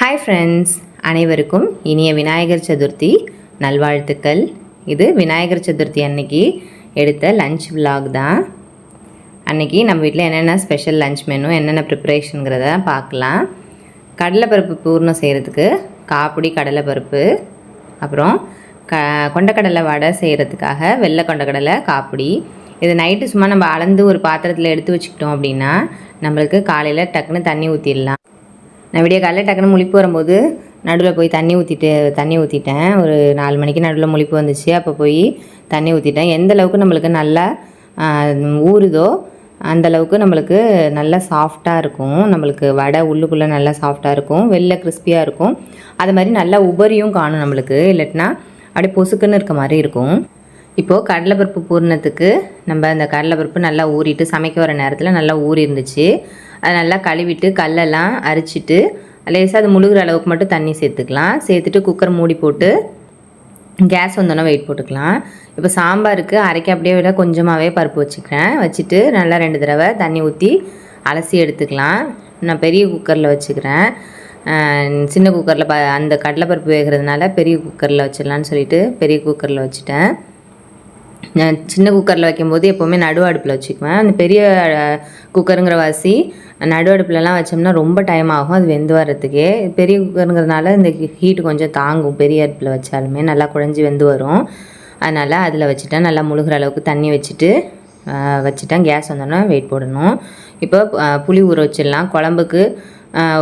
Hi friends அனைவருக்கும் இனிய விநாயகர் சதுர்த்தி நல்வாழ்த்துக்கள். இது விநாயகர் சதுர்த்தி அன்னைக்கு எடுத்த லஞ்ச் விலாக் தான். அன்னைக்கு நம்ம வீட்டில் என்னென்ன ஸ்பெஷல் லஞ்ச் மெனு என்னென்ன ப்ரிப்பரேஷனுங்கிறத பார்க்கலாம். கடலைப்பருப்பு பூர்ணம் செய்கிறதுக்கு காப்பிடி கடலைப்பருப்பு அப்புறம் க கொண்டக்கடலை வடை செய்கிறதுக்காக வெள்ளை கொண்டக்கடலை காப்பிடி இது நைட்டு சும்மா நம்ம அளந்து ஒரு பாத்திரத்தில் எடுத்து வச்சுக்கிட்டோம் அப்படின்னா நம்மளுக்கு காலையில் டக்குன்னு தண்ணி ஊற்றிடலாம் நான் விடிய காலையில் டக்குன்னு முழிப்பு வரும்போது நடுவில் போய் தண்ணி ஊற்றிட்டு தண்ணி ஊற்றிட்டேன் ஒரு நாலு மணிக்கு நடுவில் முழிப்பு வந்துச்சு. அப்போ போய் தண்ணி ஊற்றிட்டேன் எந்த அளவுக்கு நம்மளுக்கு நல்லா ஊறுதோ அந்த அளவுக்கு நம்மளுக்கு நல்லா சாஃப்டாக இருக்கும். நம்மளுக்கு வடை உள்ளுக்குள்ளே நல்லா சாஃப்டாக இருக்கும். வெளில கிறிஸ்பியாக இருக்கும். அது மாதிரி நல்லா உபரியும் காணும் நம்மளுக்கு. இல்லாட்டினா அப்படியே பொசுக்குன்னு இருக்க மாதிரி இருக்கும். இப்போது கடலைப்பருப்பு பூரணத்துக்கு நம்ம அந்த கடலைப்பருப்பு நல்லா ஊறிட்டு சமைக்க வர நேரத்தில் நல்லா ஊறி இருந்துச்சு அதை நல்லா கழுவிட்டு கல்லெல்லாம் அரிச்சிட்டு லேசாக அது முழுகிற அளவுக்கு மட்டும் தண்ணி சேர்த்துக்கலாம். சேர்த்துட்டு குக்கர் மூடி போட்டு கேஸ் வந்தோன்னே வெயிட் போட்டுக்கலாம். இப்போ சாம்பாருக்கு அரைக்க அப்படியே விட கொஞ்சமாகவே பருப்பு வச்சுக்கிறேன். வச்சுட்டு நல்லா ரெண்டு தடவை தண்ணி ஊற்றி அலசி எடுத்துக்கலாம். நான் பெரிய குக்கரில் வச்சுக்கிறேன். சின்ன குக்கரில் ப அந்த கடலைப்பருப்பு வேகிறதுனால பெரிய குக்கரில் வச்சிடலான்னு சொல்லிட்டு பெரிய குக்கரில் வச்சுட்டேன். நான் சின்ன குக்கரில் வைக்கும்போது எப்போவுமே நடு அடுப்பில் வச்சுக்குவேன். அந்த பெரிய குக்கருங்கிற வாசி நடு அடுப்புலலாம் வச்சோம்னா ரொம்ப டைம் ஆகும். அது வெந்து வர்றதுக்கே. பெரிய குக்கருங்கிறதுனால இந்த ஹீட் கொஞ்சம் தாங்கும். பெரிய அடுப்பில் வச்சாலுமே நல்லா குழஞ்சி வெந்து வரும். அதனால் அதில் வச்சுட்டேன். நல்லா முழுகிற அளவுக்கு தண்ணி வச்சுட்டு வச்சுட்டேன். கேஸ் வந்தோன்னா வெயிட் போடணும். இப்போ புளி ஊற வச்சிடலாம். குழம்புக்கு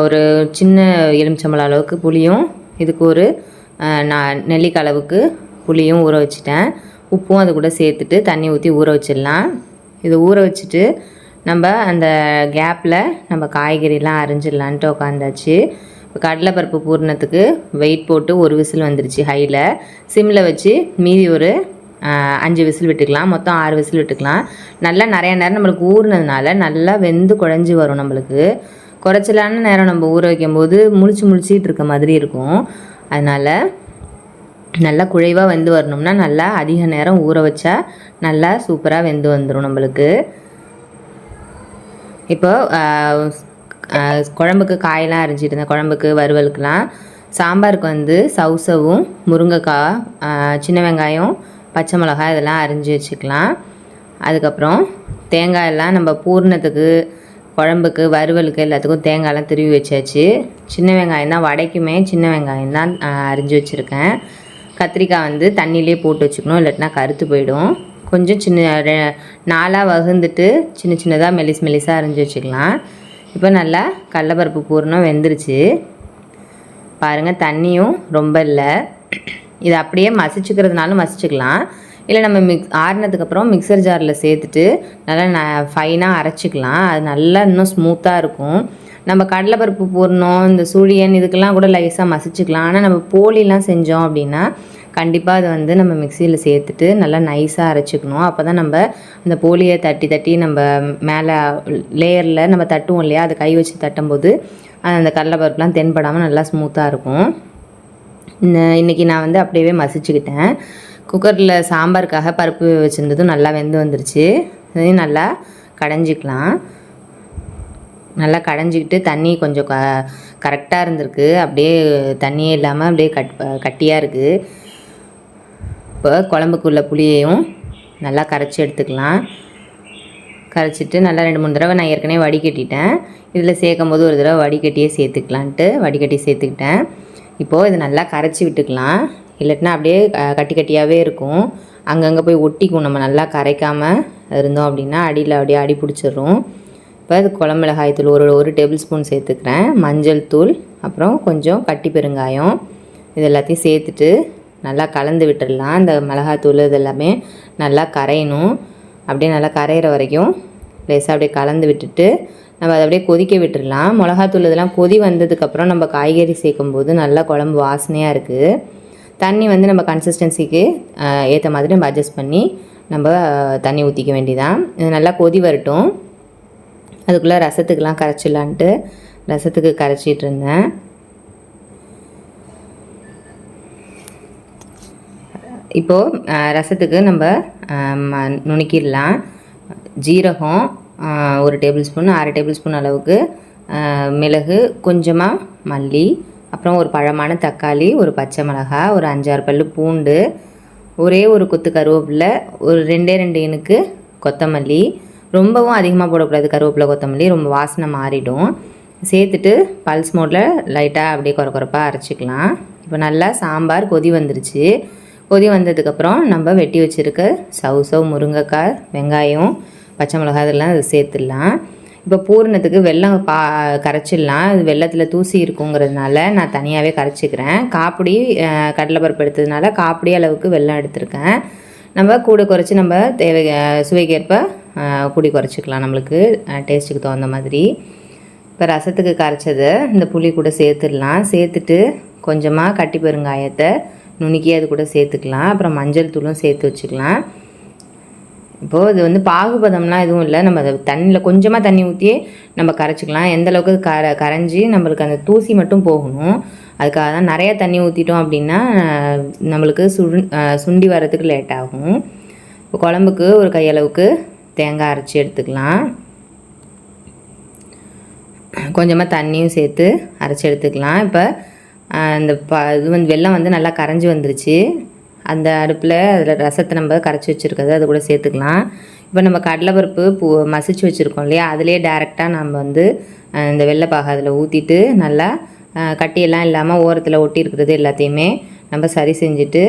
ஒரு சின்ன எலுமிச்சம்பழம் அளவுக்கு புளியும் இதுக்கு ஒரு நான் நெல்லிக்காய் அளவுக்கு புளியும் ஊற வச்சுட்டேன். உப்பும் அது கூட சேர்த்துட்டு தண்ணி ஊற்றி ஊற வச்சிடலாம். இது ஊற வச்சுட்டு நம்ம அந்த கேப்பில் நம்ம காய்கறிலாம் அரிஞ்சிடலான்ட்டு உட்காந்தாச்சு இப்போ கடலைப்பருப்பு பூர்ணத்துக்கு வெயிட் போட்டு ஒரு விசில் வந்துருச்சு ஹையில் சிம்மில் வச்சு மீதி ஒரு அஞ்சு விசில் விட்டுக்கலாம். மொத்தம் ஆறு விசில் விட்டுக்கலாம். நல்லா நிறைய நேரம் நம்மளுக்கு ஊறினதுனால நல்லா வெந்து குழஞ்சி வரும் நம்மளுக்கு. குறைச்சலான நேரம் நம்ம ஊற வைக்கும்போது முழிச்சு முழிச்சிட்டு இருக்க மாதிரி இருக்கும். அதனால் நல்லா குழைவாக வெந்து வரணும்னா நல்லா அதிக நேரம் ஊற வச்சா நல்லா சூப்பராக வெந்து வந்துடும் நம்மளுக்கு. இப்போ குழம்புக்கு காயெல்லாம் அரிஞ்சிட்டு இருந்தேன் குழம்புக்கு வறுவலுக்கெலாம் சாம்பாருக்கு வந்து சவுசவும் முருங்கைக்காய் சின்ன வெங்காயம் பச்சை மிளகாய் இதெல்லாம் அரிஞ்சு வச்சுக்கலாம். அதுக்கப்புறம் தேங்காயெல்லாம் நம்ம பூர்ணத்துக்கு குழம்புக்கு வறுவலுக்கு எல்லாத்துக்கும் தேங்காயெல்லாம் திருவி வச்சாச்சு. சின்ன வெங்காயம் தான் வடைக்குமே சின்ன வெங்காயம் தான் அரிஞ்சு வச்சுருக்கேன். கத்திரிக்காய் வந்து தண்ணியிலே போட்டு வச்சுக்கணும். இல்லாட்டினா கருத்து போயிடும். கொஞ்சம் சின்ன நாளாக வகுந்துட்டு சின்ன சின்னதாக மெலிஸ் மெலிஸாக அரிஞ்சு வச்சுக்கலாம். இப்போ நல்லா கடலப்பருப்பு பூர்ணம் வெந்துருச்சு. பாருங்கள் தண்ணியும் ரொம்ப இல்லை. இதை அப்படியே மசிச்சுக்கிறதுனாலும் மசிச்சுக்கலாம். இல்லை நம்ம மிக்ஸ் ஆறினதுக்கப்புறம் மிக்சர் ஜாரில் சேர்த்துட்டு நல்லா ந ஃபைனாக அரைச்சிக்கலாம். அது நல்லா இன்னும் ஸ்மூத்தாக இருக்கும். நம்ம கடலைப்பருப்பு போடணும் இந்த சூழியன் இதுக்கெல்லாம் கூட லைஸாக மசிச்சுக்கலாம். ஆனால் நம்ம போலிலாம் செஞ்சோம் அப்படின்னா கண்டிப்பாக அதை வந்து நம்ம மிக்சியில் சேர்த்துட்டு நல்லா நைஸாக அரைச்சிக்கணும். அப்போ தான் நம்ம அந்த போலியை தட்டி தட்டி நம்ம மேலே லேயரில் நம்ம தட்டுவோம் இல்லையா? அதை கை வச்சு தட்டும்போது அந்த கடலைப்பருப்புலாம் தென்படாமல் நல்லா ஸ்மூத்தாக இருக்கும். இன்றைக்கி இன்னைக்கு நான் வந்து அப்படியே மசிச்சுக்கிட்டேன். குக்கரில் சாம்பாருக்காக பருப்பு வச்சுருந்ததும் நல்லா வெந்து வந்துருச்சு. இதையும் நல்லா கடைஞ்சிக்கலாம். நல்லா கடைஞ்சிக்கிட்டு தண்ணி கொஞ்சம் க கரெக்டாக இருந்திருக்கு. அப்படியே தண்ணியே இல்லாமல் அப்படியே கட் கட்டியாக இருக்குது இப்போ குழம்புக்குள்ள புளியையும் நல்லா கரைச்சி எடுத்துக்கலாம். கரைச்சிட்டு நல்லா ரெண்டு மூணு தடவை நான் ஏற்கனவே வடிகட்டிட்டேன். இதில் சேர்க்கும் போது ஒரு தடவை வடிகட்டியே சேர்த்துக்கலான்ட்டு வடிகட்டி சேர்த்துக்கிட்டேன். இப்போது இது நல்லா கரைச்சி விட்டுக்கலாம். இல்லட்டினா அப்படியே கட்டி கட்டியாகவே இருக்கும். அங்கங்கே போய் ஒட்டிக்கும். நம்ம நல்லா கரைக்காமல் இருந்தோம் அப்படின்னா அடியில் அப்படியே அடி பிடிச்சிரும். இப்போ அது குழம்பு மிளகாய் தூள் ஒரு ஒரு டேபிள் ஸ்பூன் சேர்த்துக்கிறேன். மஞ்சள் தூள் அப்புறம் கொஞ்சம் கட்டி பெருங்காயம். இது எல்லாத்தையும் சேர்த்துட்டு நல்லா கலந்து விட்டுடலாம். இந்த மிளகாத்தூள் இது எல்லாமே நல்லா கரையணும். அப்படியே நல்லா கரையிற வரைக்கும் லேசாக அப்படியே கலந்து விட்டுட்டு நம்ம அதை அப்படியே கொதிக்க விட்டுடலாம். மிளகாத்தூள் இதெல்லாம் கொதி வந்ததுக்கப்புறம் நம்ம காய்கறி சேர்க்கும்போது நல்லா குழம்பு வாசனையாக இருக்குது தண்ணி வந்து நம்ம கன்சிஸ்டன்சிக்கு ஏற்ற மாதிரி நம்ம அட்ஜஸ்ட் பண்ணி நம்ம தண்ணி ஊற்றிக்க வேண்டியதான் இது நல்லா கொதி வரட்டும். அதுக்குள்ளே ரசத்துக்கெலாம் கரைச்சிடலான்ட்டு ரசத்துக்கு கரைச்சிட்டு இருந்தேன் இப்போது ரசத்துக்கு நம்ம ம- நுணுக்கிடலாம். ஜீரகம் ஒரு டேபிள் ஸ்பூன் அரை டேபிள் ஸ்பூன் அளவுக்கு மிளகு கொஞ்சமாக மல்லி அப்புறம் ஒரு பழமான தக்காளி ஒரு பச்சை மிளகாய் ஒரு அஞ்சாறு பல்லு பூண்டு ஒரே ஒரு கொத்து கருவேப்பிலை ஒரு ரெண்டே ரெண்டு இனுக்கு கொத்தமல்லி ரொம்பவும் அதிகமாக போடக்கூடாது. கருவேப்பிலை கொத்தமல்லி ரொம்ப வாசனை மாறிடும். சேர்த்துட்டு பல்ஸ் மோட்டில் லைட்டாக அப்படியே குறை குறைப்பாக அரைச்சிக்கலாம். இப்போ நல்லா சாம்பார் கொதி வந்துருச்சு. கொதி வந்ததுக்கப்புறம் நம்ம வெட்டி வச்சுருக்க சவு சவு முருங்கைக்காய் வெங்காயம் பச்சை மிளகாய் இதெல்லாம் சேர்த்துடலாம். இப்போ பூரணத்துக்கு வெல்லம் பா கரைச்சிடலாம். இது வெள்ளத்தில் தூசி இருக்குங்கிறதுனால நான் தனியாகவே கரைச்சிக்கிறேன். காப்பிடி கடலைப்பருப்பு எடுத்ததுனால காப்பிடி அளவுக்கு வெல்லம் எடுத்திருக்கேன். நம்ம கூட குறைச்சி நம்ம தேவை சுவைக்கேற்ப கூடி குறைச்சிக்கலாம் நம்மளுக்கு டேஸ்ட்டுக்கு தகுந்த மாதிரி. இப்போ ரசத்துக்கு கரைச்சதை இந்த புளி கூட சேர்த்துடலாம். சேர்த்துட்டு கொஞ்சமாக கட்டி பெருங்காயத்தை நுணுக்கி அது கூட சேர்த்துக்கலாம். அப்புறம் மஞ்சள் தூளும் சேர்த்து வச்சுக்கலாம். இப்போது இது வந்து பாகுபதம்லாம் எதுவும் இல்லை. நம்ம அதை தண்ணியில் கொஞ்சமாக தண்ணி ஊற்றியே நம்ம கரைச்சிக்கலாம். எந்த அளவுக்கு கர கரைஞ்சி நம்மளுக்கு அந்த தூசி மட்டும் போகணும். அதுக்காக தான் நிறைய தண்ணி ஊற்றிட்டோம் அப்படின்னா நம்மளுக்கு சுண் சுண்டி வரதுக்கு லேட் ஆகும். இப்போ குழம்புக்கு ஒரு கையளவுக்கு தேங்காய் அரைச்சி எடுத்துக்கலாம். கொஞ்சமாக தண்ணியும் சேர்த்து அரைச்சி எடுத்துக்கலாம். இப்போ அந்த ப இது வந்து வெள்ளம் வந்து நல்லா கரைஞ்சி வந்துருச்சு. அந்த அடுப்பில் அதில் ரசத்தை நம்ம கரைச்சி வச்சுருக்கிறது அது கூட சேர்த்துக்கலாம். இப்போ நம்ம கடலைப்பருப்பு பூ மசிச்சு வச்சுருக்கோம் இல்லையா? அதிலே டேரெக்டாக நம்ம வந்து இந்த வெள்ளைப்பாக அதில் ஊற்றிட்டு நல்லா கட்டியெல்லாம் இல்லாமல் ஓரத்தில் ஒட்டி இருக்கிறது எல்லாத்தையுமே நம்ம சரி செஞ்சுட்டு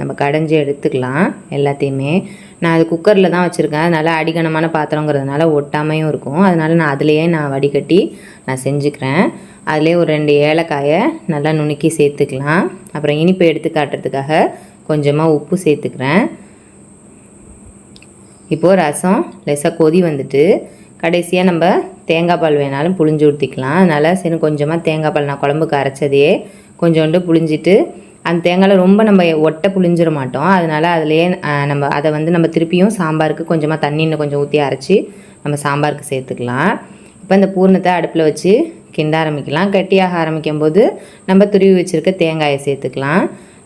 நம்ம கடைஞ்சி எடுத்துக்கலாம் எல்லாத்தையுமே. நான் அது குக்கரில் தான் வச்சுருக்கேன். அதனால் அடிகனமான பாத்திரங்கிறதுனால ஒட்டாமையும் இருக்கும். அதனால் நான் அதுலேயே நான் வடிகட்டி நான் செஞ்சுக்கிறேன். அதிலே ஒரு ரெண்டு ஏலக்காயை நல்லா நுணுக்கி சேர்த்துக்கலாம். அப்புறம் இனிப்பு எடுத்து காட்டுறதுக்காக கொஞ்சமாக உப்பு சேர்த்துக்கிறேன். இப்போது ரசம் லேசாக கொதி வந்துட்டு கடைசியாக நம்ம தேங்காய் பால் வேணாலும் புளிஞ்சு ஊற்றிக்கலாம் அதனால் சரி கொஞ்சமாக தேங்காய் பால் நான் குழம்புக்கு அரைச்சதையே கொஞ்சோண்டு புளிஞ்சிட்டு அந்த தேங்காயில் ரொம்ப நம்ம ஒட்டை புளிஞ்சிட மாட்டோம். அதனால் அதுலேயே நம்ம அதை வந்து நம்ம திருப்பியும் சாம்பாருக்கு கொஞ்சமாக தண்ணி இன்னும் கொஞ்சம் ஊற்றி அரைச்சி நம்ம சாம்பாருக்கு சேர்த்துக்கலாம். இப்போ இந்த பூர்ணத்தை அடுப்பில் வச்சு கிண்ட ஆரம்பிக்கலாம். கட்டியாக ஆரம்பிக்கும் போது நம்ம துருவி வச்சுருக்க தேங்காயை சேர்த்துக்கலாம்.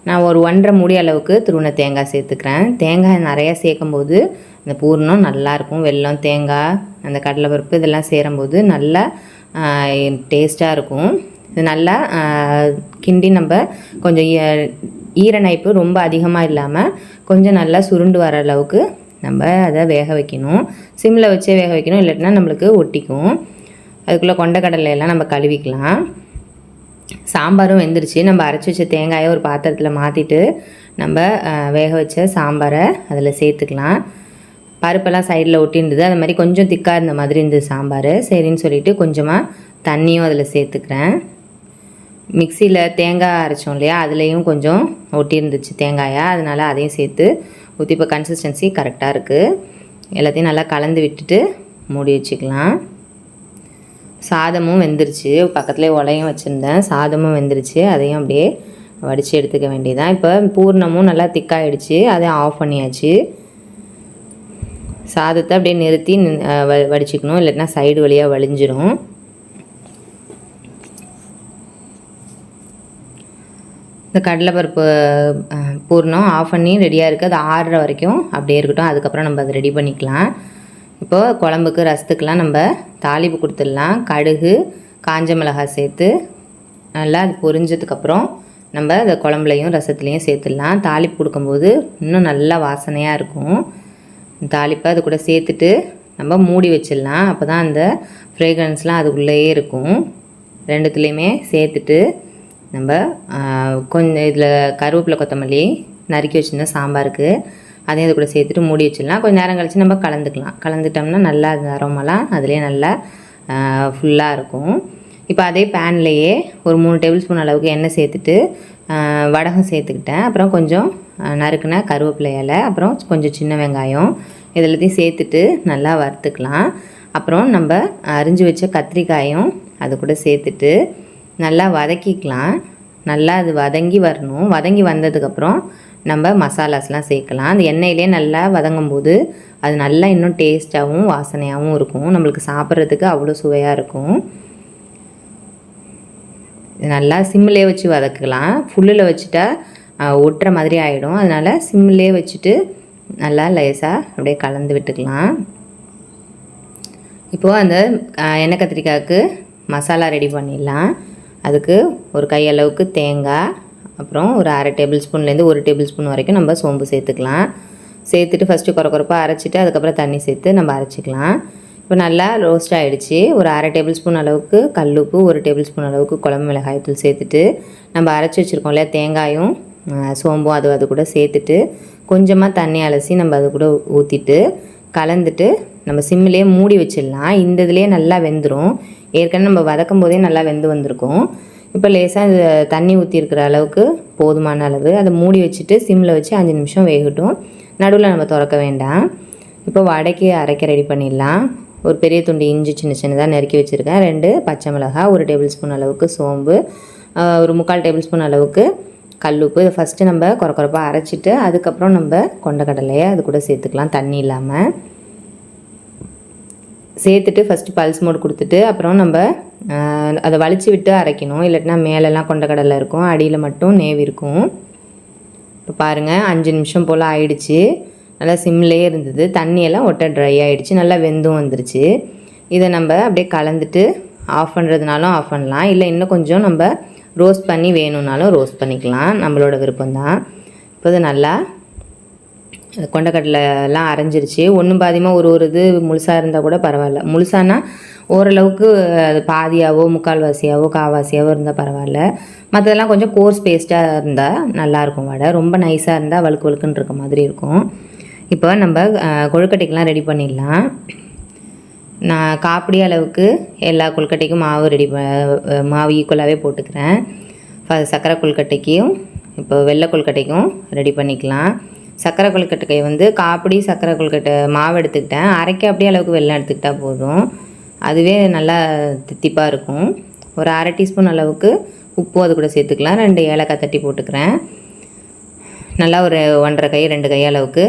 நான் ஒரு ஒன்றரை மூடி அளவுக்கு துருவின தேங்காய் சேர்த்துக்கிறேன். தேங்காய் நிறையா சேர்க்கும்போது இந்த பூர்ணம் நல்லாயிருக்கும் வெல்லம் தேங்காய் அந்த கடலைப்பருப்பு இதெல்லாம் சேரும்போது நல்லா டேஸ்ட்டாக இருக்கும். இது நல்லா கிண்டி நம்ம கொஞ்சம் ஈ- ஈரநைப்பு ரொம்ப அதிகமாக இல்லாமல் கொஞ்சம் நல்லா சுருண்டு வர அளவுக்கு நம்ம அதை வேக வைக்கணும். சிம்மில் வச்சே வேக வைக்கணும். இல்லாட்டினா நம்மளுக்கு ஒட்டிக்கும். அதுக்குள்ளே கொண்டக்கடலையெல்லாம் நம்ம கழுவிக்கலாம். சாம்பாரும் வெந்துருச்சு. நம்ம அரைச்சி வச்ச தேங்காயை ஒரு பாத்திரத்தில் மாற்றிட்டு நம்ம வேக வச்ச சாம்பாரை அதில் சேர்த்துக்கலாம். பருப்பெல்லாம் சைடில் ஒட்டிருந்தது அது மாதிரி கொஞ்சம் திக்காக இருந்த மாதிரி இருந்தது சாம்பார். சரின்னு சொல்லிவிட்டு கொஞ்சமாக தண்ணியும் அதில் சேர்த்துக்கிறேன். மிக்சியில் தேங்காய் அரைச்சோம் இல்லையா? அதுலேயும் கொஞ்சம் ஒட்டியிருந்துச்சு தேங்காயாக அதனால் அதையும் சேர்த்து ஊற்றி இப்போ கன்சிஸ்டன்சி கரெக்டாக இருக்குது எல்லாத்தையும் நல்லா கலந்து விட்டுட்டு மூடி வச்சுக்கலாம். சாதமும் வெந்துருச்சு. பக்கத்துலேயே உலையும் வச்சுருந்தேன். சாதமும் வெந்துருச்சு. அதையும் அப்படியே வடித்து எடுத்துக்க வேண்டியதான் இப்போ பூர்ணமும் நல்லா திக்காயிடுச்சு. அதையும் ஆஃப் பண்ணியாச்சு. சாதத்தை அப்படியே நிறுத்தி வ- வடிச்சுக்கணும். இல்லைன்னா சைடு வழியாக வலிஞ்சிரும் இந்த கடலைப்பருப்பு பூர்ணம் ஆஃப் பண்ணி ரெடியாக இருக்குது அது ஆறுற வரைக்கும் அப்படியே இருக்கட்டும். அதுக்கப்புறம் நம்ம அதை ரெடி பண்ணிக்கலாம். இப்போது குழம்புக்கு ரசத்துக்கெலாம் நம்ம தாளிப்பு கொடுத்துடலாம். கடுகு காஞ்ச மிளகாய் சேர்த்து நல்லா அது பொரிஞ்சதுக்கப்புறம் நம்ம அந்த குழம்புலையும் ரசத்துலேயும் சேர்த்துடலாம். தாளிப்பு கொடுக்கும்போது இன்னும் நல்லா வாசனையாக இருக்கும். தாளிப்பை அது கூட சேர்த்துட்டு நம்ம மூடி வச்சிடலாம். அப்போ தான் அந்த ஃப்ரேக்ரன்ஸ்லாம் அதுக்குள்ளேயே இருக்கும். ரெண்டுத்துலேயுமே சேர்த்துட்டு நம்ம கொஞ்சம் இதில் கருவேப்பிலை கொத்தமல்லி நறுக்கி வச்சுருந்தா சாம்பாருக்கு. அதையும் இது கூட சேர்த்துட்டு மூடி வச்சிடலாம். கொஞ்சம் நேரம் கழித்து நம்ம கலந்துக்கலாம். கலந்துட்டோம்னா நல்லா அந்த அரோமெல்லாம் அதுலேயே நல்லா ஃபுல்லாக இருக்கும். இப்போ அதே பேன்லேயே ஒரு மூணு டேபிள் ஸ்பூன் அளவுக்கு எண்ணெய் சேர்த்துட்டு வடகம் சேர்த்துக்கிட்டேன். அப்புறம் கொஞ்சம் நறுக்குன கருவேப்பிலை இலை அப்புறம் கொஞ்சம் சின்ன வெங்காயம் இது எல்லாத்தையும் சேர்த்துட்டு நல்லா வறுத்துக்கலாம். அப்புறம் நம்ம அரிஞ்சு வச்ச கத்திரிக்காயும் அது கூட சேர்த்துட்டு நல்லா வதக்கிக்கலாம். நல்லா அது வதங்கி வரணும். வதங்கி வந்ததுக்கப்புறம் நம்ம மசாலாஸ்லாம் சேர்க்கலாம். அந்த எண்ணெயிலே நல்லா வதங்கும் போது அது நல்லா இன்னும் டேஸ்ட்டாகவும் வாசனையாகவும் இருக்கும். நம்மளுக்கு சாப்பிட்றதுக்கு அவ்வளோ சுவையாக இருக்கும். நல்லா சிம்மிலே வச்சு வதக்கலாம். ஃபுல்லில் வச்சுட்டா ஒட்டுற மாதிரி ஆகிடும் அதனால் சிம்மிலே வச்சுட்டு நல்லா லேசாக அப்படியே கலந்து விட்டுக்கலாம். இப்போது அந்த எண்ணெய் கத்திரிக்காய்க்கு மசாலா ரெடி பண்ணிடலாம். அதுக்கு ஒரு கையளவுக்கு தேங்காய் அப்புறம் ஒரு அரை டேபிள் ஸ்பூன்லேருந்து ஒரு டேபிள் ஸ்பூன் வரைக்கும் நம்ம சோம்பு சேர்த்துக்கலாம். சேர்த்துட்டு ஃபஸ்ட்டு குறை குறைப்பாக அரைச்சிட்டு அதுக்கப்புறம் தண்ணி சேர்த்து நம்ம அரைச்சிக்கலாம். இப்போ நல்லா ரோஸ்ட் ஆகிடுச்சு ஒரு அரை டேபிள் ஸ்பூன் அளவுக்கு கல்லுப்பு ஒரு டேபிள் ஸ்பூன் அளவுக்கு குழம்பு மிளகாய்த்தூள் சேர்த்துட்டு நம்ம அரைச்சி வச்சுருக்கோம் இல்லையா தேங்காயும் சோம்பும் அது அது கூட சேர்த்துட்டு கொஞ்சமாக தண்ணி அலசி நம்ம அது கூட ஊற்றிட்டு கலந்துட்டு நம்ம சிம்மிலே மூடி வச்சிடலாம். இந்த இதுலேயே நல்லா வெந்துடும் ஏற்கனவே நம்ம வதக்கும் போதே நல்லா வெந்து வந்திருக்கும். இப்போ லேசாக இது தண்ணி ஊற்றி அளவுக்கு போதுமான அளவு. அதை மூடி வச்சுட்டு சிம்மில் வச்சு அஞ்சு நிமிஷம் வேகட்டும். நடுவில் நம்ம திறக்க வேண்டாம். இப்போ வடைக்கு அரைக்க ரெடி பண்ணிடலாம். ஒரு பெரிய துண்டு இஞ்சி சின்ன சின்னதாக நறுக்கி வச்சுருக்கேன். ரெண்டு பச்சை மிளகாய் ஒரு டேபிள் ஸ்பூன் அளவுக்கு சோம்பு ஒரு முக்கால் டேபிள் ஸ்பூன் அளவுக்கு கல்லுப்பு இதை ஃபஸ்ட்டு நம்ம குறை குறைப்பாக அரைச்சிட்டு அதுக்கப்புறம் நம்ம கொண்டக்கடலையை அது கூட சேர்த்துக்கலாம் தண்ணி இல்லாமல் சேர்த்துட்டு ஃபஸ்ட்டு பல்ஸ் மோட் கொடுத்துட்டு அப்புறம் நம்ம அதை வலிச்சு விட்டு அரைக்கணும். இல்லாட்டினா மேலெல்லாம் கொண்டக்கடலை இருக்கும். அடியில் மட்டும் நேவி இருக்கும். இப்போ பாருங்கள் அஞ்சு நிமிஷம் போல் ஆயிடுச்சு. நல்லா சிம்லேயே இருந்தது. தண்ணியெல்லாம் ஒட்ட ட்ரை ஆகிடுச்சு நல்லா வெந்தும் வந்துருச்சு. இதை நம்ம அப்படியே கலந்துட்டு ஆஃப் பண்ணுறதுனாலும் ஆஃப் பண்ணலாம். இல்லை இன்னும் கொஞ்சம் நம்ம ரோஸ்ட் பண்ணி வேணும்னாலும் ரோஸ்ட் பண்ணிக்கலாம். நம்மளோட விருப்பம்தான். இப்போ இது நல்லா கொண்டக்கடலைலாம் அரைஞ்சிருச்சு. ஒன்றும் பாதியமாக ஒரு ஒரு இது முழுசாக இருந்தால் கூட பரவாயில்ல. முழுசானா ஓரளவுக்கு அது பாதியாவோ முக்கால்வாசியாவோ காவாசியாவோ இருந்தால் பரவாயில்ல. மற்றதெல்லாம் கொஞ்சம் கோர்ஸ் பேஸ்ட்டாக இருந்தால் நல்லாயிருக்கும் வடை. ரொம்ப நைஸாக இருந்தால் வழுக்கு வழுக்குன்னு இருக்க மாதிரி இருக்கும். இப்போ நம்ம கொழுக்கட்டைக்கெலாம் ரெடி பண்ணிடலாம். நான் காப்பிடி அளவுக்கு எல்லா கொழுக்கட்டைக்கும் மாவு ரெடி ப மாவு ஈக்குவலாகவே போட்டுக்கிறேன். சக்கரை கொழுக்கட்டைக்கும் இப்போ வெள்ளை கொழுக்கட்டைக்கும் ரெடி பண்ணிக்கலாம். சக்கரை கொழுக்கட்டை வந்து காப்பிடி சக்கரை கொழுக்கட்டை மாவு எடுத்துக்கிட்டேன். அரைக்க அப்படியே அளவுக்கு வெள்ளம் எடுத்துக்கிட்டால் போதும். அதுவே நல்லா தித்திப்பாக இருக்கும். ஒரு அரை டீஸ்பூன் அளவுக்கு உப்பு அது கூட சேர்த்துக்கலாம். ரெண்டு ஏலக்காய் தட்டி போட்டுக்கிறேன். நல்லா ஒரு ஒன்றரை கை ரெண்டு கை அளவுக்கு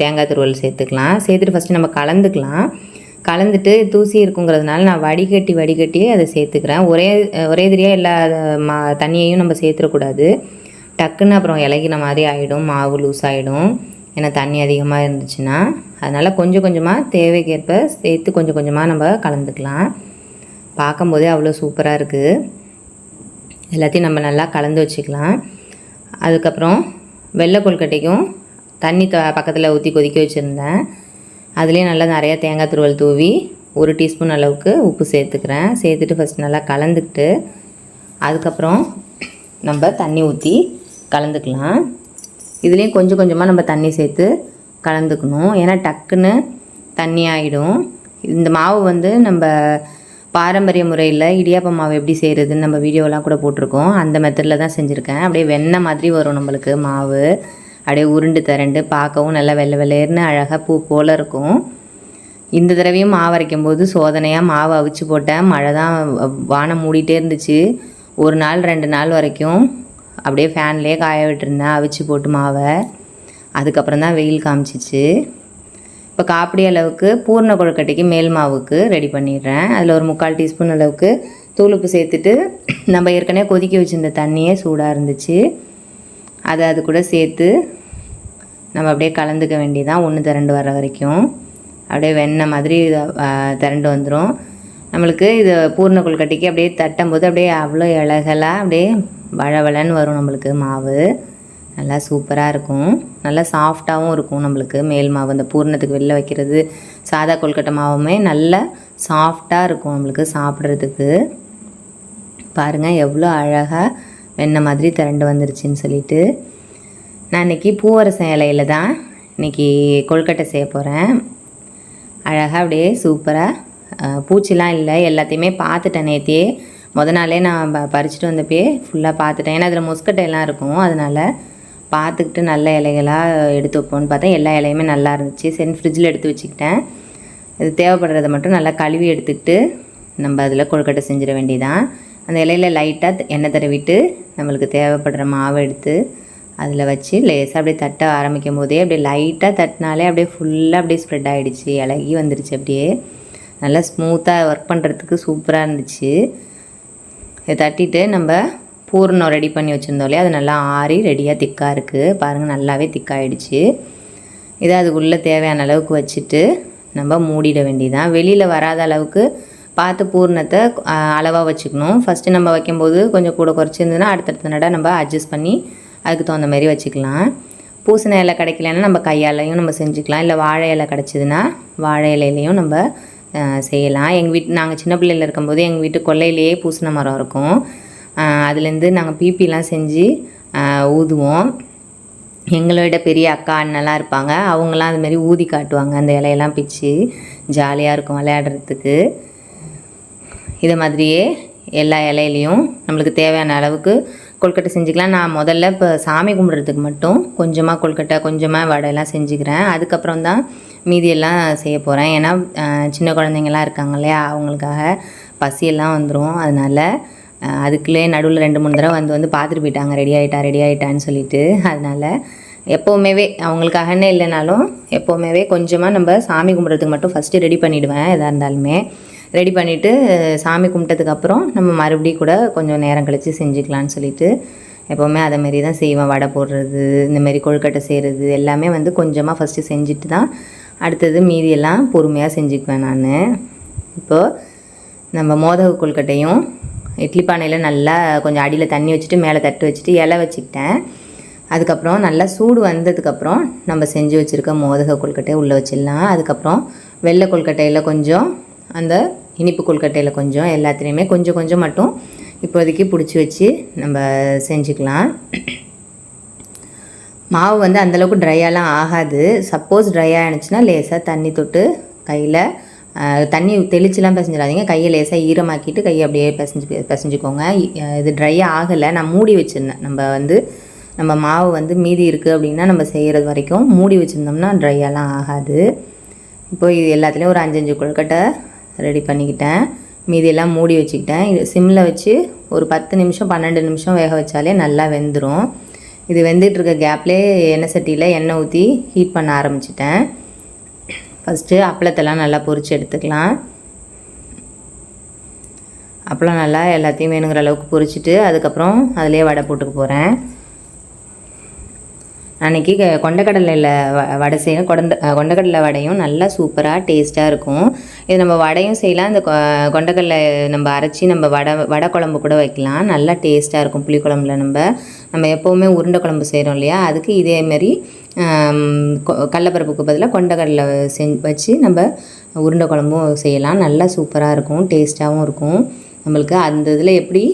தேங்காய் துருவல் சேர்த்துக்கலாம். சேர்த்துட்டு ஃபஸ்ட்டு நம்ம கலந்துக்கலாம். கலந்துட்டு தூசி இருக்குங்கிறதுனால நான் வடிகட்டி வடிகட்டி அதை சேர்த்துக்கிறேன். ஒரே ஒரே தெரியாக எல்லா மா தண்ணியையும் நம்ம சேர்த்துடக்கூடாது. டக்குன்னு அப்புறம் இலகின மாதிரி ஆகிடும் மாவு லூஸ் ஆகிடும் ஏன்னா தண்ணி அதிகமாக இருந்துச்சுன்னா அதனால் கொஞ்சம் கொஞ்சமாக தேவைக்கேற்ப சேர்த்து கொஞ்சம் கொஞ்சமாக நம்ம கலந்துக்கலாம். பார்க்கும்போதே அவ்வளோ சூப்பராக இருக்குது எல்லாத்தையும் நம்ம நல்லா கலந்து வச்சுக்கலாம். அதுக்கப்புறம் வெள்ளை கொழுக்கட்டைக்கும் தண்ணி த பக்கத்தில் ஊற்றி கொதிக்க வச்சுருந்தேன். அதுலேயே நல்லா நிறையா தேங்காய் துருவல் தூவி ஒரு டீஸ்பூன் அளவுக்கு உப்பு சேர்த்துக்கிறேன். சேர்த்துட்டு ஃபஸ்ட் நல்லா கலந்துக்கிட்டு அதுக்கப்புறம் நம்ம தண்ணி ஊற்றி கலந்துக்கலாம். இதுலேயும் கொஞ்சம் கொஞ்சமாக நம்ம தண்ணி சேர்த்து கலந்துக்கணும். ஏன்னா டக்குன்னு தண்ணி ஆகிடும் இந்த மாவு வந்து நம்ம பாரம்பரிய முறையில் இடியாப்ப மாவு எப்படி செய்கிறதுன்னு நம்ம வீடியோலாம் கூட போட்டிருக்கோம். அந்த மெத்தடில் தான் செஞ்சுருக்கேன். அப்படியே வெண்ணெய் மாதிரி வரும் நம்மளுக்கு மாவு. அப்படியே உருண்டு திரண்டு பார்க்கவும் நல்லா வெள்ளை வெள்ளையர்னு அழகாக பூ போல் இருக்கும். இந்த தடவையும் மாவு அரைக்கும் போது சோதனையாக மாவு அவிச்சு போட்டேன். மழை தான் வானம் மூடிட்டே இருந்துச்சு. ஒரு நாள் ரெண்டு நாள் வரைக்கும் அப்படியே ஃபேன்லேயே காய விட்டுருந்தேன். அவிச்சு போட்டு மாவை. அதுக்கப்புறம் தான் வெயில் காமிச்சிச்சு. இப்போ காப்பிடி அளவுக்கு பூர்ண கொழுக்கட்டைக்கு மேல் மாவுக்கு ரெடி பண்ணிடுறேன். அதில் ஒரு முக்கால் டீஸ்பூன் அளவுக்கு தூளுப்பு சேர்த்துட்டு நம்ம ஏற்கனவே கொதிக்க வச்சுருந்த தண்ணியே சூடாக இருந்துச்சு. அதை அது கூட சேர்த்து நம்ம அப்படியே கலந்துக்க வேண்டியதான் ஒன்று திரண்டு வர வரைக்கும். அப்படியே வெண்ணெய் மாதிரி திரண்டு வந்துடும் நம்மளுக்கு இது பூர்ண கொழுக்கட்டைக்கு அப்படியே தட்டும் போது அப்படியே அவ்வளோ இலகலாக அப்படியே வளவளன்னு வரும் நம்மளுக்கு மாவு. நல்லா சூப்பராக இருக்கும். நல்லா சாஃப்டாகவும் இருக்கும் நம்மளுக்கு மேல் மாவு. அந்த பூர்ணத்துக்கு வெளில வைக்கிறது சாதா கொல்கட்டை மாவுமே நல்லா சாஃப்டாக இருக்கும் நம்மளுக்கு சாப்பிட்றதுக்கு. பாருங்கள் எவ்வளோ அழகாக வெண்ணெய் மாதிரி திரண்டு வந்துருச்சுன்னு சொல்லிட்டு. நான் இன்றைக்கி பூவரசம் இலையில் தான் இன்றைக்கி கொழுக்கட்டை செய்ய போகிறேன் அழகாக அப்படியே சூப்பராக பூச்சிலாம் இல்லை. எல்லாத்தையுமே பார்த்துட்டேன் நேத்தியே முத நாளே நான் ப பறிச்சுட்டு வந்தப்பே ஃபுல்லாக பார்த்துட்டேன். ஏன்னா அதில் முஸ்கட்டையெல்லாம் இருக்கும். அதனால் பார்த்துக்கிட்டு நல்ல இலைகளாக எடுத்து வைப்போம்னு பார்த்தேன். எல்லா இலையுமே நல்லா இருந்துச்சு. சரி ஃப்ரிட்ஜில் எடுத்து வச்சுக்கிட்டேன். இது தேவைப்படுறத மட்டும் நல்லா கழுவி எடுத்துக்கிட்டு நம்ம அதில் கொழுக்கட்டை செஞ்சிட வேண்டியதான் அந்த இலையில லைட்டாக எண்ணெய் தடவிட்டு நம்மளுக்கு தேவைப்படுற மாவை எடுத்து அதில் வச்சு லேசாக அப்படியே தட்ட ஆரம்பிக்கும் போதே அப்படியே லைட்டாக தட்டினாலே அப்படியே ஃபுல்லாக அப்படியே ஸ்ப்ரெட் ஆகிடுச்சு இலகி வந்துருச்சு அப்படியே. நல்லா ஸ்மூத்தாக ஒர்க் பண்ணுறதுக்கு சூப்பராக இருந்துச்சு. இதை தட்டிட்டு நம்ம பூர்ணம் ரெடி பண்ணி வச்சுருந்தோம் இல்லையா? அது நல்லா ஆறி ரெடியாக திக்காக இருக்குது பாருங்கள் நல்லாவே திக்காயிடுச்சு இதை அதுக்குள்ளே தேவையான அளவுக்கு வச்சுட்டு நம்ம மூடிட வேண்டியதான் வெளியில் வராத அளவுக்கு பார்த்து பூர்ணத்தை அளவாக வச்சுக்கணும். ஃபஸ்ட்டு நம்ம வைக்கும்போது கொஞ்சம் கூட குறைச்சிருந்ததுன்னா அடுத்தடுத்த நட நம்ம அட்ஜஸ்ட் பண்ணி அதுக்கு தகுந்த மாதிரி வச்சுக்கலாம். பூசணி இலை கிடைக்கலன்னா நம்ம கையாலையும் நம்ம செஞ்சுக்கலாம். இல்லை வாழை இலை கிடச்சிதுன்னா வாழை இலையிலையும் நம்ம செய்யலாம். எங்கள் வீட்டு நாங்கள் சின்ன பிள்ளையில் இருக்கும்போது எங்கள் வீட்டு கொல்லையிலேயே பூசண மரம் இருக்கும். அதுலேருந்து நாங்கள் பிபிலாம் செஞ்சு ஊதுவோம். எங்களோட பெரிய அக்கா அண்ணெல்லாம் இருப்பாங்க. அவங்களாம் அதுமாரி ஊதி காட்டுவாங்க. அந்த இலையெல்லாம் பிச்சு ஜாலியாக இருக்கும் விளையாடுறதுக்கு. இதை மாதிரியே எல்லா இலையிலையும் நம்மளுக்கு தேவையான அளவுக்கு கொழுக்கட்டை செஞ்சுக்கலாம். நான் முதல்ல இப்போ சாமி கும்பிட்றதுக்கு மட்டும் கொஞ்சமாக கொழுக்கட்டை கொஞ்சமாக வடையெல்லாம் செஞ்சுக்கிறேன். அதுக்கப்புறம் தான் மீதியெல்லாம் செய்ய போகிறேன் ஏன்னா சின்ன குழந்தைங்கலாம் இருக்காங்க இல்லையா? அவங்களுக்காக பசியெல்லாம் வந்துடும் அதனால் அதுக்குள்ளே நடுவில் ரெண்டு மூணு தடவை வந்து வந்து பார்த்துட்டு போயிட்டாங்க. ரெடி ஆகிட்டா ரெடி ஆகிட்டான்னு சொல்லிட்டு. அதனால் எப்போவுமேவே அவங்களுக்காகன்னு இல்லைனாலும் எப்போவுமேவே கொஞ்சமாக நம்ம சாமி கும்பிட்றதுக்கு மட்டும் ஃபஸ்ட்டு ரெடி பண்ணிவிடுவேன் எதாக இருந்தாலுமே. ரெடி பண்ணிவிட்டு சாமி கும்பிட்டதுக்கப்புறம் நம்ம மறுபடியும் கூட கொஞ்சம் நேரம் கழித்து செஞ்சுக்கலான்னு சொல்லிட்டு எப்போவுமே அதை மாரி தான் செய்வேன். வடை போடுறது இந்தமாரி கொழுக்கட்டை செய்கிறது எல்லாமே வந்து கொஞ்சமாக ஃபஸ்ட்டு செஞ்சுட்டு தான் அடுத்தது மீதியெல்லாம் பொறுமையாக செஞ்சுக்குவேன் நான். இப்போது நம்ம மோதக கொழுக்கட்டையும் இட்லி பானையில் நல்லா கொஞ்சம் அடியில் தண்ணி வச்சுட்டு மேலே தட்டு வச்சுட்டு இலை வச்சுக்கிட்டேன். அதுக்கப்புறம் நல்லா சூடு வந்ததுக்கப்புறம் நம்ம செஞ்சு வச்சுருக்க மோதக கொழுக்கட்டையை உள்ளே வச்சிடலாம். அதுக்கப்புறம் வெள்ளை கொழுக்கட்டையில் கொஞ்சம் அந்த இனிப்பு கொழுக்கட்டையில் கொஞ்சம் எல்லாத்துலேயுமே கொஞ்சம் கொஞ்சம் மட்டும் இப்போதைக்கு பிடிச்சி வச்சு நம்ம செஞ்சுக்கலாம். மாவு வந்து அந்தளவுக்கு ட்ரையாலாம் ஆகாது. சப்போஸ் ட்ரை ஆகிடுச்சுன்னா லேசாக தண்ணி தொட்டு கையில் தண்ணி தெளிச்சுலாம் பிசைஞ்சிடாதீங்க. கையை லேசாக ஈரமாக்கிட்டு கையை அப்படியே பிசைஞ்சு பிசைஞ்சுக்கோங்க. இது ட்ரை ஆகலை. நான் மூடி வச்சுருந்தேன். நம்ம வந்து நம்ம மாவு வந்து மீதி இருக்குது அப்படின்னா நம்ம செய்கிறது வரைக்கும் மூடி வச்சுருந்தோம்னா ட்ரையாலாம் ஆகாது. இப்போ இது எல்லாத்துலேயும் ஒரு அஞ்சஞ்சு கொழுக்கட்டை ரெடி பண்ணிக்கிட்டேன். மீதியெல்லாம் மூடி வச்சுக்கிட்டேன். இது சிம்மில் வச்சு ஒரு பத்து நிமிஷம் பன்னெண்டு நிமிஷம் வேக வச்சாலே நல்லா வெந்துடும் இது வெந்துட்டு இருக்க கேப்லேயே எண்ணெய் சட்டியில் எண்ணெய் ஊற்றி ஹீட் பண்ண ஆரம்பிச்சிட்டேன். ஃபஸ்ட்டு அப்பளத்தெல்லாம் நல்லா பொறிச்சு எடுத்துக்கலாம். அப்பளம் நல்லா எல்லாத்தையும் வேணுங்கிற அளவுக்கு பொரிச்சிட்டு அதுக்கப்புறம் அதிலே வடை போட்டுக்க போகிறேன் அன்றைக்கி கொண்டக்கடலையில் வ வடை செய்யணும் கொண்ட கொண்டக்கடலை வடையும் நல்லா சூப்பராக டேஸ்ட்டாக இருக்கும். இது நம்ம வடையும் செய்யலாம். இந்த கொ- கொண்டக்கடலை நம்ம அரைச்சி நம்ம வடை வடை குழம்பு கூட வைக்கலாம். நல்லா டேஸ்ட்டாக இருக்கும் புளிக்குழம்புல நம்ம. நம்ம எப்போவுமே உருண்டை குழம்பு செய்கிறோம் இல்லையா? அதுக்கு இதேமாரி கடலப்பருப்புக்கு பதிலாக கொண்டக்கடலை செஞ்சு வச்சு நம்ம உருண்டை குழம்பும் செய்யலாம். நல்லா சூப்பராக இருக்கும் டேஸ்ட்டாகவும் இருக்கும். நம்மளுக்கு அந்த இதில் எப்படி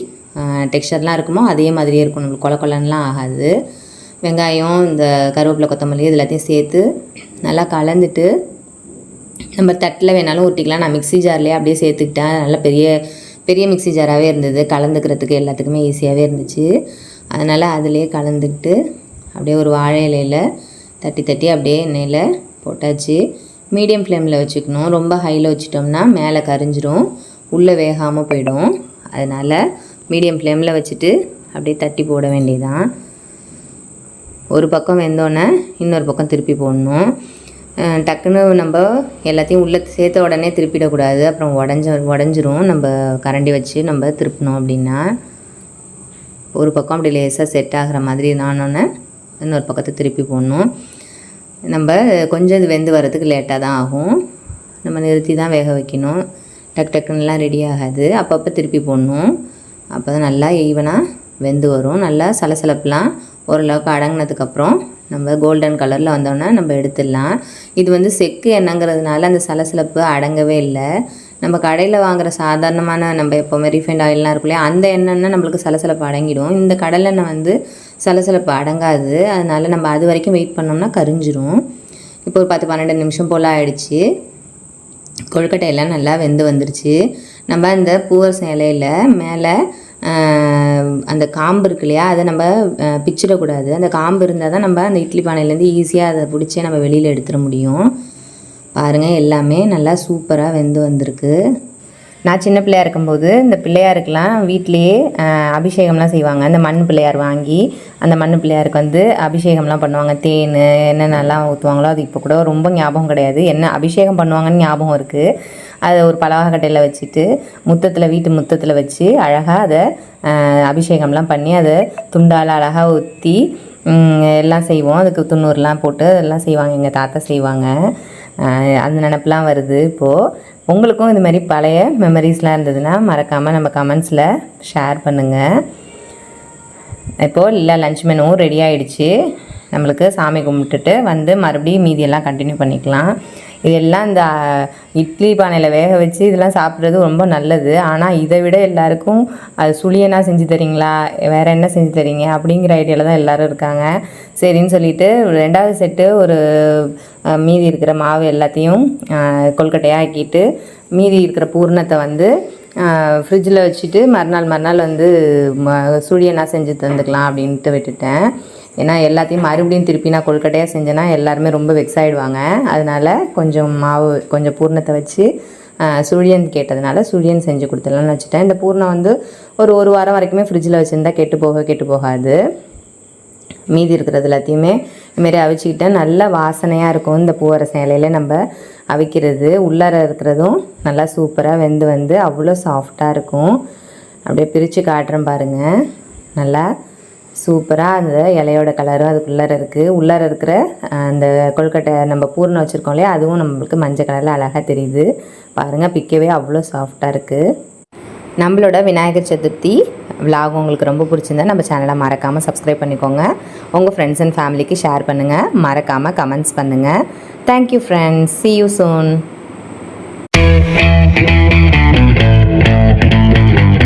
டெக்ஸ்டர்லாம் இருக்குமோ அதே மாதிரியே இருக்கும். நம்மளுக்கு கொல கொலன்லாம் ஆகாது. வெங்காயம் இந்த கருவேப்பிலை கொத்தமல்லி இது எல்லாத்தையும் சேர்த்து நல்லா கலந்துட்டு நம்ம தட்டில் வேணாலும் ஊற்றிக்கலாம் நான் மிக்ஸி ஜார்லேயே அப்படியே சேர்த்துக்கிட்டேன். நல்லா பெரிய பெரிய மிக்ஸி ஜாராகவே இருந்தது. கலந்துக்கிறதுக்கு எல்லாத்துக்குமே ஈஸியாகவே இருந்துச்சு. அதனால் அதிலே கலந்துக்கிட்டு அப்படியே ஒரு வாழை இலையில் தட்டி தட்டி அப்படியே எண்ணெயில் போட்டாச்சு. மீடியம் ஃப்ளேமில் வச்சுக்கணும். ரொம்ப ஹையில் வச்சிட்டோம்னா மேலே கரிஞ்சிரும். உள்ளே வேகாமல் போயிடும். அதனால் மீடியம் ஃப்ளேமில் வச்சுட்டு அப்படியே தட்டி போட வேண்டியதான் ஒரு பக்கம் வெந்தோடனே இன்னொரு பக்கம் திருப்பி போடணும். டக்குன்னு நம்ம எல்லாத்தையும் உள்ளே சேர்த்த உடனே திருப்பிடக்கூடாது. அப்புறம் உடஞ்ச உடஞ்சிரும். நம்ம கரண்டி வச்சு நம்ம திருப்பினோம் அப்படின்னா. ஒரு பக்கம் அப்படி லேசாக செட் ஆகிற மாதிரி நானோன்னே இன்னொரு பக்கத்தை திருப்பி போடணும். நம்ம கொஞ்சம் இது வெந்து வரதுக்கு லேட்டாக தான் ஆகும். நம்ம நிறுத்தி தான் வேக வைக்கணும். டக் டக்குன்னுலாம் ரெடி ஆகாது. அப்பப்போ திருப்பி போடணும். அப்போ தான் நல்லா ஈவனாக வெந்து வரும். நல்லா சலசலப்புலாம் ஓரளவுக்கு அடங்கினதுக்கப்புறம் நம்ம கோல்டன் கலரில் வந்தோன்னே நம்ம எடுத்துடலாம். இது வந்து செக்கு என்னங்கிறதுனால அந்த சலசலப்பு அடங்கவே இல்லை. நம்ம கடையில் வாங்குற சாதாரணமான நம்ம எப்போவுமே ரீஃபைண்ட் ஆயிலெலாம் இருக்கும் இல்லையா அந்த எண்ணெய்னா நம்மளுக்கு சலசலப்பு அடங்கிடும். இந்த கடலெண்ணெய் வந்து சலசலப்பு அடங்காது. அதனால நம்ம அது வரைக்கும் வெயிட் பண்ணோம்னா கரிஞ்சிரும். இப்போ ஒரு பத்து பன்னெண்டு நிமிஷம் போல் ஆயிடுச்சு. கொழுக்கட்டை எல்லாம் நல்லா வெந்து வந்துருச்சு. நம்ம அந்த பூவர் சேலையில் மேலே அந்த காம்பு இருக்கு இல்லையா அதை நம்ம பிச்சிடக்கூடாது. அந்த காம்பு இருந்தால் தான் நம்ம அந்த இட்லி பானையிலேருந்து ஈஸியாக அதை பிடிச்சி நம்ம வெளியில் எடுத்துட முடியும். பாருங்கள் எல்லாமே நல்லா சூப்பராக வெந்து வந்திருக்கு. நான் சின்ன பிள்ளையாக இருக்கும்போது இந்த பிள்ளையாருக்கெலாம் வீட்டிலேயே அபிஷேகம்லாம் செய்வாங்க. அந்த மண் பிள்ளையார் வாங்கி அந்த மண் பிள்ளையாருக்கு வந்து அபிஷேகம்லாம் பண்ணுவாங்க. தேன் என்னென்னலாம் ஊற்றுவாங்களோ அது இப்போ கூட ரொம்ப ஞாபகம் கிடையாது. என்ன அபிஷேகம் பண்ணுவாங்கன்னு ஞாபகம் இருக்குது அதை ஒரு பலவாகட்டையில் வச்சுட்டு முத்தத்தில் வீட்டு முத்தத்தில் வச்சு அழகாக அதை அபிஷேகம்லாம் பண்ணி அதை துண்டால் அழகாக ஊற்றி எல்லாம் செய்வோம். அதுக்கு துண்ணூறுலாம் போட்டு அதெல்லாம் செய்வாங்க. எங்கள் தாத்தா செய்வாங்க. அந்த நினப்புலாம் வருது. இப்போது உங்களுக்கும் இது மாதிரி பழைய மெமரிஸ்லாம் இருந்ததுன்னா மறக்காமல் நம்ம கமெண்ட்ஸில் ஷேர் பண்ணுங்கள் இப்போது இல்லை லஞ்ச் மெனுவும் ரெடி ஆகிடுச்சு நம்மளுக்கு சாமி கும்பிட்டுட்டு வந்து மறுபடியும் மீதியெல்லாம் கண்டினியூ பண்ணிக்கலாம். இதெல்லாம் இந்த இட்லி பானையில் வேக வச்சு இதெல்லாம் சாப்பிட்றது ரொம்ப நல்லது. ஆனால் இதை விட எல்லாருக்கும் அது சுழியனா செஞ்சு தரீங்களா? வேறு என்ன செஞ்சு தரீங்க? அப்படிங்கிற ஐடியாவில் தான் எல்லோரும் இருக்காங்க. சரின்னு சொல்லிட்டு ரெண்டாவது செட்டு ஒரு மீதி இருக்கிற மாவு எல்லாத்தையும் கொல்கட்டையாக ஆக்கிட்டு மீதி இருக்கிற பூர்ணத்தை வந்து ஃப்ரிட்ஜில் வச்சுட்டு மறுநாள் மறுநாள் வந்து ம சுழியனா செஞ்சு தந்துக்கலாம் அப்படின்ட்டு விட்டுட்டேன். ஏன்னா எல்லாத்தையும் மறுபடியும் திருப்பி நான் கொழுக்கட்டையாக செஞ்சேன்னா எல்லாருமே ரொம்ப வெக்ஸ் ஆகிடுவாங்க அதனால் கொஞ்சம் மாவு கொஞ்சம் பூர்ணத்தை வச்சு சுழியன் கேட்டதுனால சுழியன் செஞ்சு கொடுத்துடலாம்னு வச்சுட்டேன் இந்த பூர்ணம் வந்து ஒரு ஒரு வாரம் வரைக்குமே ஃப்ரிட்ஜில் வச்சுருந்தா கெட்டு போக கெட்டு போகாது. மீதி இருக்கிறது எல்லாத்தையுமே இதுமாரி அவிச்சிக்கிட்டேன் நல்ல வாசனையாக இருக்கும் இந்த பூவரசம் இலையில நம்ம அவிக்கிறது. உள்ளார இருக்கிறதும் நல்லா சூப்பராக வெந்து வந்து அவ்வளோ சாஃப்டாக இருக்கும். அப்படியே பிரித்து காட்டுறேன் பாருங்கள் நல்லா சூப்பராக அந்த இலையோட கலரும் அதுக்குள்ளார இருக்குது உள்ளார இருக்கிற அந்த கொழுக்கட்டை நம்ம பூர்ணம் வச்சுருக்கோம் இல்லையா? அதுவும் நம்மளுக்கு மஞ்சள் கலரில் அழகாக தெரியுது. பாருங்கள் பிக்கவே அவ்வளோ சாஃப்டாக இருக்குது நம்மளோட விநாயகர் சதுர்த்தி vlog உங்களுக்கு ரொம்ப பிடிச்சிருந்தா நம்ம சேனலை மறக்காமல் சப்ஸ்கிரைப் பண்ணிக்கோங்க. உங்கள் ஃப்ரெண்ட்ஸ் அண்ட் ஃபேமிலிக்கு ஷேர் பண்ணுங்கள் மறக்காமல் கமெண்ட்ஸ் பண்ணுங்கள் thank you friends see you soon.